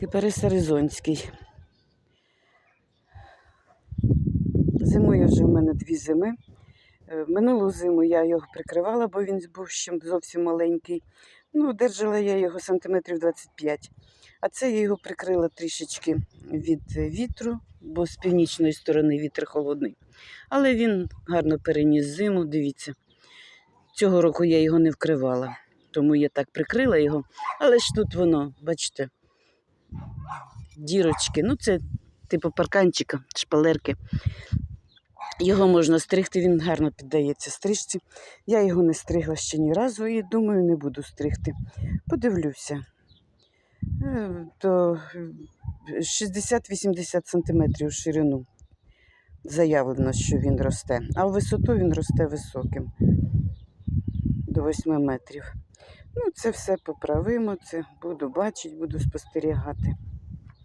Кипарис Аризонський. Зимує вже в мене дві зими. Е, Минулу зиму я його прикривала, бо він був ще зовсім маленький. Ну, держала я його сантиметрів 25. А це я його прикрила трішечки від вітру, бо з північної сторони вітер холодний. Але він гарно переніс зиму, дивіться. Цього року я його не вкривала, тому я так прикрила його. Але ж тут воно, бачите, дірочки. Ну, це типу парканчика, шпалерки. Його можна стригти, він гарно піддається стрижці. Я його не стригла ще ні разу і думаю, не буду стригти. Подивлюся. Е, То е, 60-80 сантиметрів в ширину заявлено, що він росте, а в висоту він росте високим до 8 метрів. Ну, це все поправимо, це буду бачити, буду спостерігати.